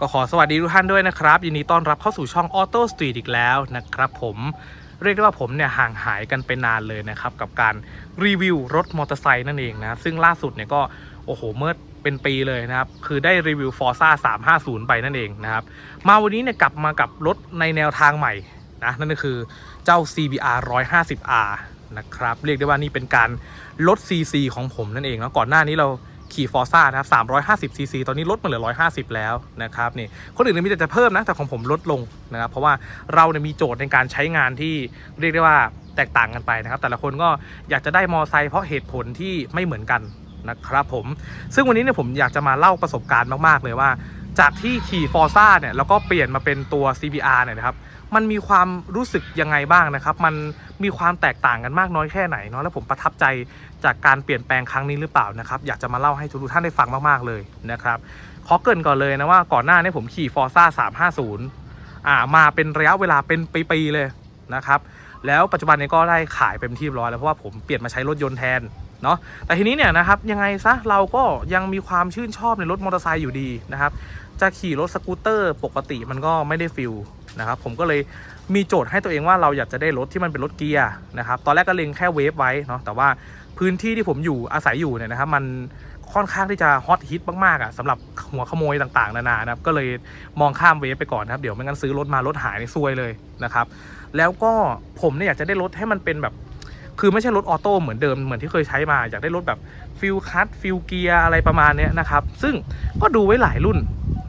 ก็ขอสวัสดีทุกท่านด้วยนะครับยินดีต้อนรับเข้าสู่ช่อง Auto Street อีกแล้วนะครับผมเรียกได้ว่าผมเนี่ยห่างหายกันไปนานเลยนะครับ กับการรีวิวรถมอเตอร์ไซค์นั่นเองนะซึ่งล่าสุดเนี่ยก็โอ้โหเมื่อเป็นปีเลยนะครับ คือได้รีวิว Forza 350 ไปนั่นเองนะครับ มาวันนี้เนี่ยกลับมากับรถในแนวทางใหม่นะนั่นก็คือเจ้า CBR 150R นะครับ เรียกได้ว่านี่เป็นการลด CC ของผมนั่นเองแล้วก่อนหน้านี้เรา ขี่ฟอร์ซ่านะครับ350 cc ตอนนี้ลดมาเหลือ150แล้วนะครับนี่คนอื่นมีแต่จะเพิ่มนะแต่ของผมลดลงนะครับเพราะว่าเราเนี่ยมีโจทย์ในการใช้งานที่เรียกได้ว่าแตกต่างกันไปนะครับ แต่ละคนก็อยากจะได้มอไซค์เพราะเหตุผลที่ไม่เหมือนกันนะครับผมซึ่งวันนี้เนี่ยผมอยากจะมาเล่าประสบการณ์มากๆเลยว่า จากที่ขี่ฟอร์ซ่าเนี่ยแล้วก็เปลี่ยนมาเป็นตัว CBR เนี่ยนะครับ มันมีความรู้สึกยังไงบ้างนะครับ มันมีความแตกต่างกันมากน้อยแค่ไหนเนาะแล้วผมประทับใจจากการเปลี่ยนแปลงครั้งนี้หรือเปล่านะครับอยากจะมาเล่าให้ทุกท่านได้ฟังมากๆเลยนะครับขอเกินก่อนเลยนะว่าก่อนหน้านี้ผมขี่ Forza 350อ่ามาเป็นระยะเวลาเป็นปีๆเลยนะครับแล้วปัจจุบันนี้ก็ได้ขายเป็นที่เรียบร้อยแล้วเพราะว่าผมเปลี่ยนมาใช้รถยนต์แทน เนาะแต่ทีนี้เนี่ยนะครับยังไงซะเราก็ยังมีความชื่นชอบในรถมอเตอร์ไซค์อยู่ดีนะครับจะขี่รถสกูตเตอร์ปกติมันก็ไม่ได้ฟิลนะครับผมก็เลยมีโจทย์ให้ตัวเองว่าเราอยากจะได้รถที่มันเป็นรถเกียร์นะครับตอนแรกก็เล็งแค่เวฟไว้เนาะแต่ว่าพื้นที่ที่ผมอยู่อาศัยอยู่เนี่ยนะครับมันค่อนข้างที่จะฮอตฮิตมากๆอะสำหรับหัวขโมยต่างๆ นานานะครับก็เลยมองข้ามเวฟไปก่อนนะครับเดี๋ยวไม่งั้นซื้อรถมารถหายในซวยเลยนะครับแล้วก็ผมเนี่ยอยากจะได้รถให้มันเป็นแบบ คือไม่ใช่รถออโต้เหมือนเดิมเหมือนที่เคยใช้มาอยากได้รถแบบฟิลคัตฟิลเกียร์อะไรประมาณนี้นะครับ ซึ่งก็ดูไว้หลายรุ่น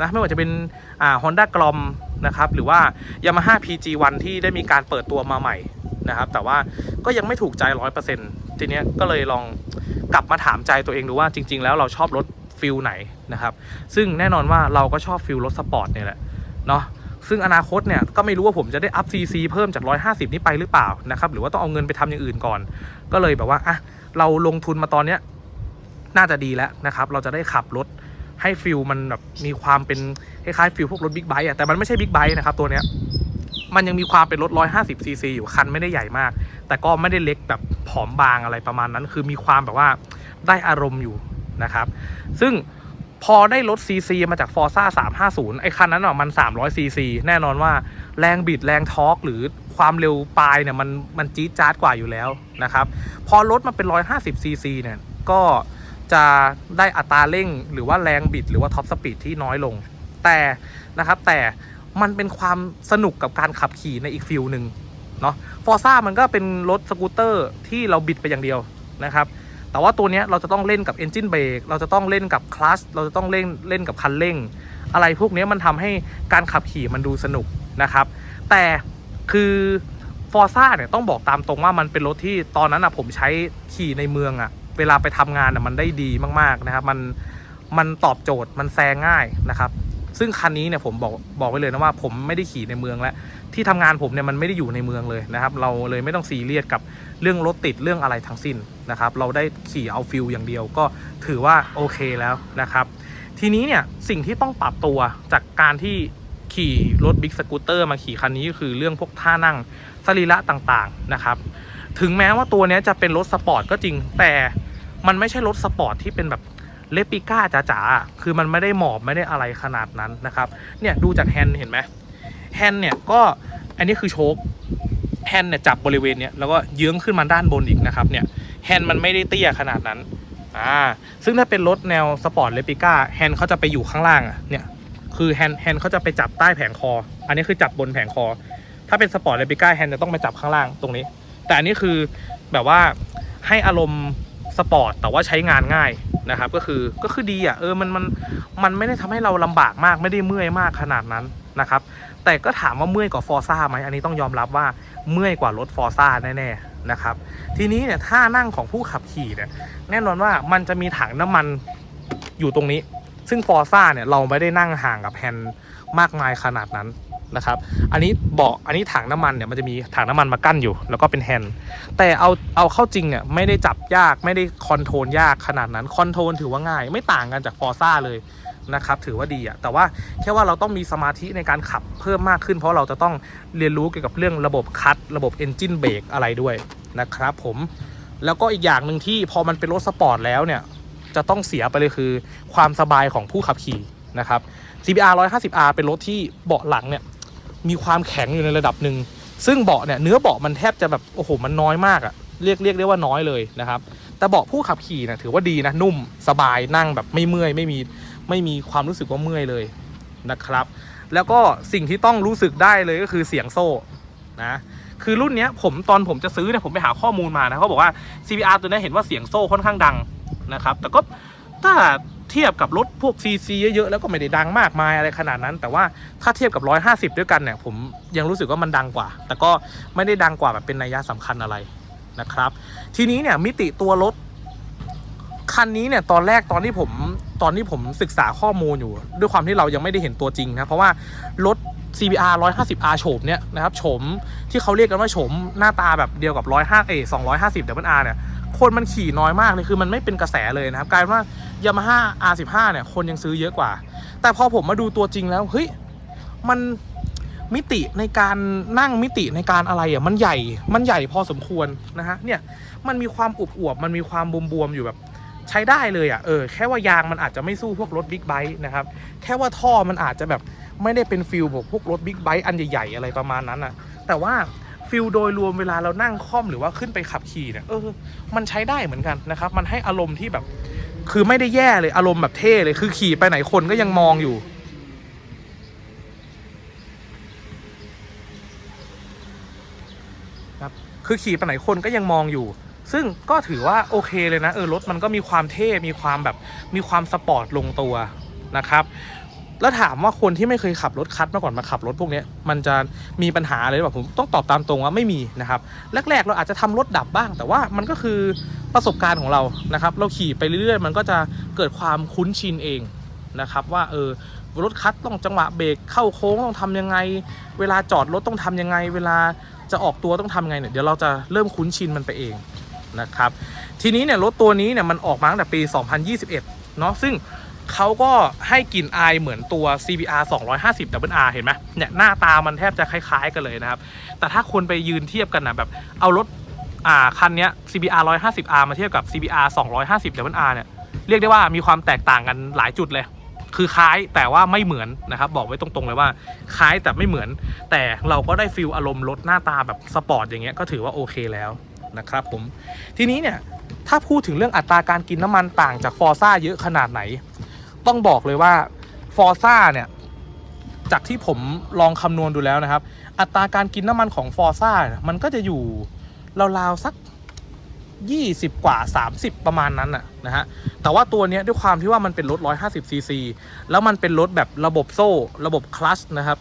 นะไม่ว่าจะเป็นอ่าฮอนด้ากลอมนะครับหรือว่า Yamaha PG1 ที่ได้มีการเปิดตัวมาใหม่นะครับแต่ว่าก็ยังไม่ถูกใจ 100%ทีเนี้ยก็เลยลองกลับมาถามใจตัวเองดูว่าจริง ๆ แล้วเราชอบรถฟิลไหนนะครับซึ่งแน่นอนว่าเราก็ชอบฟิลรถสปอร์ตเนี่ยแหละเนาะ ซึ่งอนาคตเนี่ยก็ไม่รู้ว่าผมจะได้อัพ CC เพิ่มจาก 150 นี้ไปหรือเปล่านะครับหรือว่าต้องเอาเงินไปทำอย่างอื่นก่อน ก็เลยแบบว่าอะเราลงทุนมาตอนเนี้ยน่าจะดีแล้วนะครับ เราจะได้ขับรถให้ฟิลมันแบบมีความเป็นคล้ายๆฟิลพวกรถบิ๊กไบค์อะแต่มันไม่ใช่บิ๊กไบค์นะครับตัวเนี้ยมันยังมีความเป็นรถ 150 cc อยู่คันไม่ได้ใหญ่มาก แต่ก็ไม่ได้เล็กแบบผอมบางอะไรประมาณนั้น คือมีความแบบว่าได้อารมณ์อยู่นะครับ ซึ่ง พอได้รถ CC มาจาก Forza 350 ไอ้คันนั้นอะมัน300 CC แน่นอนว่าแรงบิดแรงทอร์กหรือความเร็วปลายเนี่ยมันมันจี๊ดจ๊าดกว่าอยู่แล้วนะครับ พอรถมันเป็น 150 CC เนี่ยก็จะได้อัตราเร่งหรือว่าแรงบิดหรือว่าท็อปสปีดที่น้อยลง แต่นะครับแต่มันเป็นความสนุกกับการขับขี่ในอีกฟิลหนึ่งเนาะฟอร์ซ่ามันก็เป็นรถสกูตเตอร์ที่เราบิดไปอย่างเดียวนะครับ แต่ว่าตัวนี้เราจะต้องเล่นกับ Engine Brake เราจะต้องเล่นกับคลัชเราจะต้องเล่นเล่นกับคันเร่ง อะไรพวกนี้มันทำให้การขับขี่มันดูสนุกนะครับ แต่คือฟอร์ซ่าเนี่ยต้องบอกตามตรงว่ามันเป็นรถที่ตอนนั้นอะผมใช้ขี่ในเมืองอะเวลาไปทำงานอะมันได้ดีมากๆนะครับ มันมันตอบโจทย์มันแซงง่ายนะครับ ซึ่งคันนี้เนี่ยผมบอกบอกไว้เลยนะว่าผมไม่ได้ขี่ในเมืองแล้ว ที่ทำงานผมเนี่ยมันไม่ได้อยู่ในเมืองเลยนะครับ เราเลยไม่ต้องซีเรียสกับเรื่องรถติดเรื่องอะไรทั้งสิ้นนะครับ เราได้ขี่เอาฟิลอย่างเดียวก็ถือว่าโอเคแล้วนะครับ ทีนี้เนี่ยสิ่งที่ต้องปรับตัวจากการที่ขี่รถบิ๊กสกูตเตอร์มาขี่คันนี้ก็คือเรื่องพวกท่านั่งสรีระต่างๆนะครับ ถึงแม้ว่าตัวนี้จะเป็นรถสปอร์ตก็จริง แต่มันไม่ใช่รถสปอร์ตที่เป็นแบบเลปิก้าจ๋าๆ คือมันไม่ได้หมอบไม่ได้อะไรขนาดนั้นนะครับ เนี่ยดูจากแฮนด์เห็นไหม แฮนด์เนี่ยก็อันนี้คือโชคแฮนด์เนี่ยจับบริเวณเนี้ยแล้วก็เยื้องขึ้นมาด้านบนอีกนะครับเนี่ยแฮนด์มันไม่ได้เตี้ยขนาดนั้นอ่าซึ่งถ้าเป็นรถแนวสปอร์ตเลปิก้าแฮนด์เขาจะไปอยู่ข้างล่างอะเนี่ยคือแฮนด์แฮนด์เขาจะไปจับใต้แผงคอ อันนี้คือจับบนแผงคอ ถ้าเป็นสปอร์ตเลปิก้าแฮนด์จะต้องไปจับข้างล่างตรงนี้ แต่อันนี้คือแบบว่าให้อารมณ์สปอร์ตแต่ว่าใช้งานง่ายนะครับก็คือก็คือดีอะเออมันมันมันไม่ได้ทำให้เราลำบากมากไม่ได้เมื่อยมากขนาดนั้น นะครับ แต่ก็ถามว่าเมื่อยกว่าฟอร์ซ่าไหมอันนี้ต้องยอมรับว่าเมื่อยกว่ารถฟอร์ซ่าแน่ๆนะครับ ทีนี้เนี่ยท่านั่งของผู้ขับขี่เนี่ยแน่นอนว่ามันจะมีถังน้ำมันอยู่ตรงนี้ ซึ่งฟอร์ซ่าเนี่ยเราไม่ได้นั่งห่างกับแฮนด์มากมายขนาดนั้นนะครับ อันนี้เบาะอันนี้ถังน้ำมันเนี่ยมันจะมีถังน้ำมันมากั้นอยู่ แล้วก็เป็นแฮนด์แต่เอาเอาเข้าจริงเนี่ยไม่ได้จับยากไม่ได้คอนโทรลยากขนาดนั้นคอนโทรลถือว่าง่าย ไม่ต่างกันจากฟอร์ซ่าเลย นะครับถือว่าดีอะแต่ว่าแค่ว่าเราต้องมีสมาธิในการขับเพิ่มมากขึ้น เพราะเราจะต้องเรียนรู้เกี่ยวกับเรื่องระบบคัตระบบ Engine b r a k e อะไรด้วยนะครับผมแล้วก็อีกอย่างหนึ่งที่พอมันเป็นรถสปอร์ตแล้วเนี่ยจะต้องเสียไปเลยคือความสบายของผู้ขับขี่นะครับ CBR 150R เป็นรถที่เบาะหลังเนี่ยมีความแข็งอยู่ในระดับหนึ่งซึ่งเบาะเนี่ยเนื้อเบาะมันแทบจะแบบโอ้โหมันน้อยมากอะเรียกเรียกได้ว่าน้อยเลยนะครับ แต่เบาะผู้ขับขี่นะถือว่าดีนะนุ่มสบายนั่งแบบไม่เมื่อยไม่มี ไม่มีความรู้สึกว่าเมื่อยเลยนะครับ แล้วก็สิ่งที่ต้องรู้สึกได้เลยก็คือเสียงโซ่นะคือรุ่นนี้ผมตอนผมจะซื้อเนี่ยผมไปหาข้อมูลมานะเขาบอกว่า CBR ตัวนี้เห็นว่าเสียงโซ่ค่อนข้างดังนะครับ แต่ก็ถ้าเทียบกับรถพวก CC เยอะๆแล้วก็ไม่ได้ดังมากมายอะไรขนาดนั้น แต่ว่าถ้าเทียบกับ 150 ด้วยกันเนี่ยผมยังรู้สึกว่ามันดังกว่า แต่ก็ไม่ได้ดังกว่าแบบเป็นนัยยะสำคัญอะไรนะครับ ทีนี้เนี่ยมิติตัวรถ คันนี้เนี่ยตอนแรกตอนที่ผมตอนที่ผมศึกษาข้อมูลอยู่ ด้วยความที่เรายังไม่ได้เห็นตัวจริงนะเพราะว่ารถ CBR 150R โฉมเนี่ยนะครับโฉมที่เขาเรียกกันว่าโฉมหน้าตาแบบเดียวกับ105เอ250 WR เนี่ยคนมันขี่น้อยมากเลยคือมันไม่เป็นกระแสเลยนะครับกลายเป็นว่า Yamaha R15 เนี่ยคนยังซื้อเยอะกว่า แต่พอผมมาดูตัวจริงแล้วเฮ้ยมันมิติในการนั่งมิติในการอะไรอะมันใหญ่มันใหญ่พอสมควรนะฮะเนี่ยมันมีความอวบมันมีความบวมๆอยู่แบบ ใช้ได้เลยอะเออแค่ว่ายางมันอาจจะไม่สู้พวกรถบิ๊กไบค์นะครับแค่ว่าท่อมันอาจจะแบบไม่ได้เป็นฟิลแบบพวกรถบิ๊กไบค์อันใหญ่ๆอะไรประมาณนั้นอะแต่ว่าฟิลโดยรวมเวลาเรานั่งค่อมหรือว่าขึ้นไปขับขี่เนี่ยเออมันใช้ได้เหมือนกันนะครับมันให้อารมณ์ที่แบบ คือไม่ได้แย่เลยอารมณ์แบบเท่เลยคือขี่ไปไหนคนก็ยังมองอยู่ครับคือขี่ไปไหนคนก็ยังมองอยู่ ซึ่งก็ถือว่าโอเคเลยนะเออรถมันก็มีความเท่มีความแบบมีความสปอร์ตลงตัวนะครับแล้วถามว่าคนที่ไม่เคยขับรถคัดมาก่อนมาขับรถพวกนี้มันจะมีปัญหาอะไรหรือเปล่าผมต้องตอบตามตรงว่าไม่มีนะครับแรกๆ เราอาจจะทำรถดับบ้าง แต่ว่ามันก็คือประสบการณ์ของเรานะครับ เราขี่ไปเรื่อยๆ มันก็จะเกิดความคุ้นชินเองนะครับ ว่าเออรถคัดต้องจังหวะเบรกเข้าโค้งต้องทำยังไง เวลาจอดรถต้องทำยังไง เวลาจะออกตัวต้องทำยังไงเนี่ยเดี๋ยวเราจะเริ่มคุ้นชินมันไปเอง นะครับทีนี้เนี่ยรถตัวนี้เนี่ยมันออกมาตั้งแต่ปี 2021 เนาะซึ่งเขาก็ให้กลิ่นอายเหมือนตัว CBR 250 WR เห็นไหมเนี่ยหน้าตามันแทบจะคล้าย ๆ กันเลยนะครับ แต่ถ้าคนไปยืนเทียบกันนะแบบเอารถอ่าคันเนี้ย CBR 150R มาเทียบกับ CBR 250 WR เนี่ยเรียกได้ว่ามีความแตกต่างกันหลายจุดเลย คือคล้ายแต่ว่าไม่เหมือนนะครับบอกไว้ตรงๆเลยว่าคล้ายแต่ไม่เหมือน แต่เราก็ได้ฟิลอารมณ์รถหน้าตาแบบสปอร์ตอย่างเงี้ยก็ถือว่าโอเคแล้ว นะครับผมทีนี้เนี่ยถ้าพูดถึงเรื่องอัตราการกินน้ำมันต่างจากฟอร์ซ่าเยอะขนาดไหน ต้องบอกเลยว่าฟอร์ซ่าเนี่ยจากที่ผมลองคำนวณดูแล้วนะครับ อัตราการกินน้ำมันของฟอร์ซ่ามันก็จะอยู่ราวๆสัก 20 กว่า 30 ประมาณนั้นน่ะนะฮะแต่ว่าตัวนี้ด้วยความที่ว่ามันเป็นรถ 150 ซีซี แล้วมันเป็นรถแบบระบบโซ่ ระบบคลัชนะครับ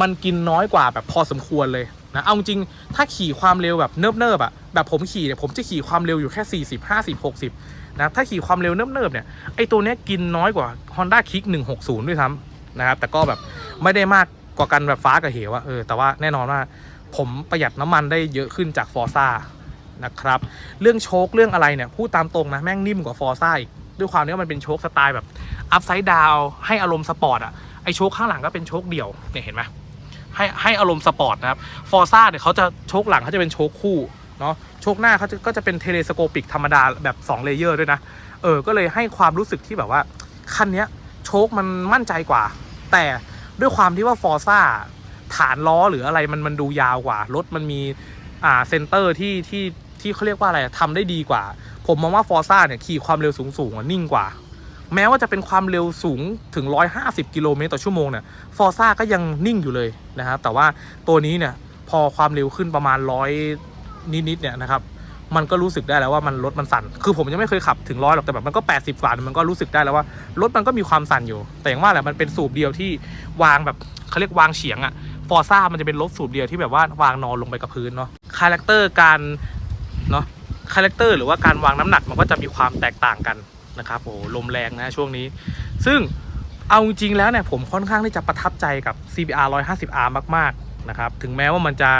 มันกินน้อยกว่าแบบพอสมควรเลย นะ เอาจริงถ้าขี่ความเร็วแบบเนิบๆอะแบบผมขี่เนี่ยผมจะขี่ความเร็วอยู่แค่ 40 50 60 นะ ถ้าขี่ความเร็วเนิบๆเนี่ยไอตัวเนี้ยกินน้อยกว่า Honda Kick 160 ด้วยซ้ำนะครับ แต่ก็แบบไม่ได้มากกว่ากันแบบฟ้ากับเหวอะเออแต่ว่าแน่นอนว่าผมประหยัดน้ำมันได้เยอะขึ้นจากฟอร์ซ่านะครับ เรื่องโชคเรื่องอะไรเนี่ยพูดตามตรงนะแม่งนิ่มกว่าฟอร์ซ่าอีกด้วยความที่ว่ามันเป็นโชคสไตล์แบบอัพไซด์ดาวให้อารมณ์สปอร์ตอะไอโชคข้างหลังก็เป็นโชคเดี่ยวเนี่ยเห็นไหม ให้ให้อารมณ์สปอร์ตนะครับฟอร์ซ่าเนี่ยเขาจะโชคหลังเขาจะเป็นโชคคู่เนาะโชคหน้าเขาจะก็จะเป็นเทเลสโคปิกธรรมดาแบบ2เลเยอร์ด้วยนะเออก็เลยให้ความรู้สึกที่แบบว่าคันนี้โชคมันมั่นใจกว่า แต่ด้วยความที่ว่าฟอร์ซ่าฐานล้อหรืออะไรมันมันดูยาวกว่ารถมันมีอ่าเซนเตอร์ที่ที่ที่เขาเรียกว่าอะไรทำได้ดีกว่า ผมมองว่าฟอร์ซ่าเนี่ยขี่ความเร็วสูงสูงๆนิ่งกว่า แม้ว่าจะเป็นความเร็วสูงถึง 150 กิโลเมตรต่อชั่วโมงเนี่ยฟอร์ซ่าก็ยังนิ่งอยู่เลยนะครับ แต่ว่าตัวนี้เนี่ยพอความเร็วขึ้นประมาณร้อยนิดๆเนี่ยนะครับมันก็รู้สึกได้แล้วว่ามันรถมันสั่น คือผมยังไม่เคยขับถึงร้อยหรอกแต่แบบมันก็ 80กว่ามันก็รู้สึกได้แล้วว่ารถมันก็มีความสั่นอยู่ แต่อย่างว่าแหละมันเป็นสูบเดียวที่วางแบบเขาเรียกวางเฉียงอะฟอร์ซ่ามันจะเป็นรถสูบเดียวที่แบบว่าวางนอนลงไปกับพื้นเนาะ คาแรคเตอร์การเนาะ คาแรคเตอร์หรือว่าการวางน้ำหนักมันก็จะมีความแตกต่างกัน นะครับโอ้ลมแรงนะช่วงนี้ ซึ่งเอาจริงแล้วเนี่ยผมค่อนข้างที่จะประทับใจกับ CBR 150R มากๆนะครับถึงแม้ว่ามันจะ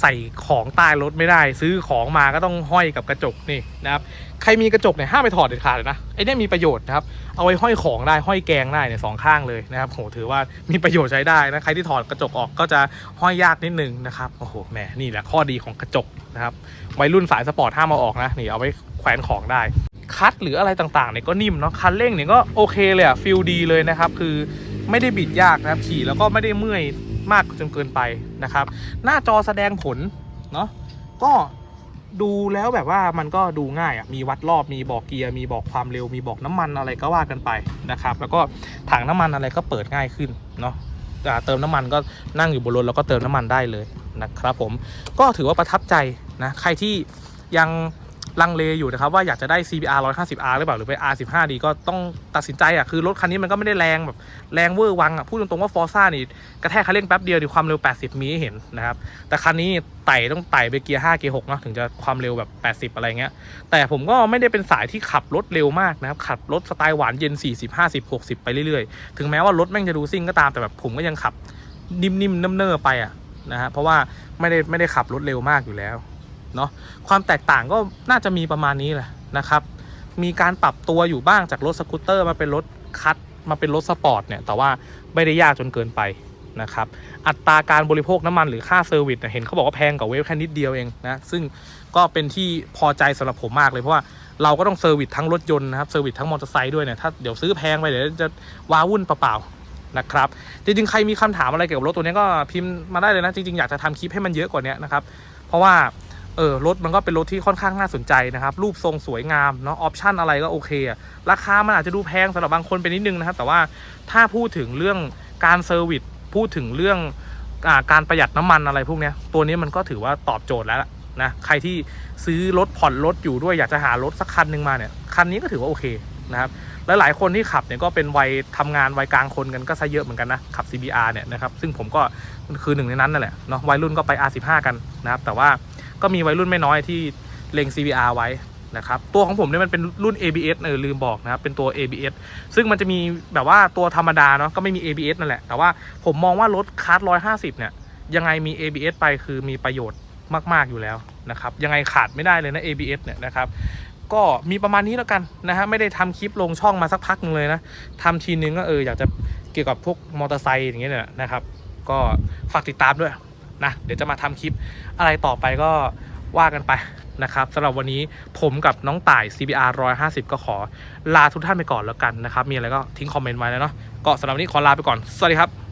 ใส่ของใต้รถไม่ได้ ซื้อของมาก็ต้องห้อยกับกระจกนี่นะครับใครมีกระจกเนี่ยห้ามไปถอดเด็ดขาดเลยนะไอ้นี่มีประโยชน์นะครับเอาไว้ห้อยของได้ห้อยแกงได้เนี่ยสองข้างเลยนะครับโหถือว่ามีประโยชน์ใช้ได้นะใครที่ถอดกระจกออกก็จะห้อยยากนิดนึงนะครับโอ้โหแหมนี่แหละข้อดีของกระจกนะครับวัยรุ่นสายสปอร์ตห้ามเอาออกนะนี่เอาไว้แขวนของได้ คัดหรืออะไรต่างๆเนี่ยก็นิ่มเนาะคันเร่งเนี่ยก็โอเคเลยอะฟิลดีเลยนะครับคือไม่ได้บิดยากนะครับขี่แล้วก็ไม่ได้เมื่อยมากจนเกินไปนะครับ หน้าจอแสดงผลเนาะก็ดูแล้วแบบว่ามันก็ดูง่ายอะ่ะมีวัดรอบมีบอกเกียร์มีบอกความเร็วมีบอกน้ำมันอะไรก็ว่ากันไปนะครับ แล้วก็ถังน้ำมันอะไรก็เปิดง่ายขึ้นเนาะเติมน้ำมันก็นั่งอยู่บนรถแล้วก็เติมน้ำมันได้เลยนะครับผมก็ถือว่าประทับใจนะใครที่ยัง ลังเลอยู่นะครับว่าอยากจะได้ CBR 150R หรือเปล่าหรือไป R15 ดีก็ต้องตัดสินใจอะคือรถคันนี้มันก็ไม่ได้แรงแบบแรงเวอร์วังอะพูดตรงๆว่าฟอร์ซ่านี่กระแทกคันเร่งแป๊บเดียวดีความเร็ว 80 มีให้เห็นนะครับแต่คันนี้ไต่ต้องไต่ไปเกียร์5เกียร์6เนอะถึงจะความเร็วแบบ 80 อะไรเงี้ยแต่ผมก็ไม่ได้เป็นสายที่ขับรถเร็วมากนะครับขับรถสไตล์หวานเย็น 40 50 60 ไปเรื่อยๆ ถึงแม้ว่ารถแม่งจะดูซิ่งก็ตามแต่แบบผมก็ยังขับนิ่มๆเนิ่มๆไปอะนะฮะเพราะว่าไม่ได้ไม่ได้ขับรถเร็วมากอยู่แล้ว เนาะความแตกต่างก็น่าจะมีประมาณนี้แหละนะครับ มีการปรับตัวอยู่บ้างจากรถสกูตเตอร์มาเป็นรถคัทมาเป็นรถสปอร์ตเนี่ยแต่ว่าไม่ได้ยากจนเกินไปนะครับอัตราการบริโภคน้ำมันหรือค่าเซอร์วิสเห็นเขาบอกว่าแพงกว่าเวฟแค่นิดเดียวเองนะซึ่งก็เป็นที่พอใจสำหรับผมมากเลยเพราะว่าเราก็ต้องเซอร์วิสทั้งรถยนต์นะครับเซอร์วิสทั้งมอเตอร์ไซค์ด้วยเนี่ยถ้าเดี๋ยวซื้อแพงไปเดี๋ยวจะว้าวุ่นเปล่าๆนะครับจริงๆใครมีคำถามอะไรเกี่ยวกับรถตัวนี้ก็พิมพ์มาได้เลยนะจริงๆอยากจะทำคลิปให้มันเยอะกว่านี้นะครับเพราะว่า เออรถมันก็เป็นรถที่ค่อนข้างน่าสนใจนะครับ รูปทรงสวยงามเนาะออปชั่นอะไรก็โอเคราคามันอาจจะดูแพงสำหรับบางคนไปนิดนึงนะครับ แต่ว่าถ้าพูดถึงเรื่องการเซอร์วิสพูดถึงเรื่องอการประหยัดน้ำมันอะไรพวกนี้ตัวนี้มันก็ถือว่าตอบโจทย์แล้วนะใครที่ซื้อรถผ่อนรถอยู่ด้วยอยากจะหารถสักคันหนึ่งมาเนี่ยคันนี้ก็ถือว่าโอเคนะครับและหลายคนที่ขับเนี่ยก็เป็นวัยทำงานวัยกลางคนกันก็ซะเยอะเหมือนกันนะขับ CBR เนี่ยนะครับซึ่งผมก็คือหนึ่งในนั้นนั่นแหละเนาะวัยรุ่นก็ไป R15 กันนะครับแต่ว่า ก็มีวัยรุ่นไม่น้อยที่เล็ง CBR ไว้นะครับตัวของผมเนี่ยมันเป็นรุ่น ABS เออลืมบอกนะครับเป็นตัว ABS ซึ่งมันจะมีแบบว่าตัวธรรมดาเนาะก็ไม่มี ABS นั่นแหละ แต่ว่าผมมองว่ารถคัส150เนี่ยยังไงมี ABS ไปคือมีประโยชน์มาก ๆ อยู่แล้วนะครับยังไงขาดไม่ได้เลยนะ ABS เนี่ยนะครับก็มีประมาณนี้แล้วกันนะฮะไม่ได้ทำคลิปลงช่องมาสักพักหนึงเลยนะทำทีนึงก็เอออยากจะเกี่ยวกับพวกมอเตอร์ไซค์อย่างเงี้ยเนี่ยนะครับ ก็ฝากติดตามด้วย นะเดี๋ยวจะมาทำคลิปอะไรต่อไปก็ว่ากันไปนะครับสำหรับวันนี้ผมกับน้องต่าย CBR 150 ก็ขอลาทุกท่านไปก่อนแล้วกันนะครับ มีอะไรก็ทิ้งคอมเมนต์ไว้แล้วเนาะก็สำหรับวันนี้ขอลาไปก่อน สวัสดีครับ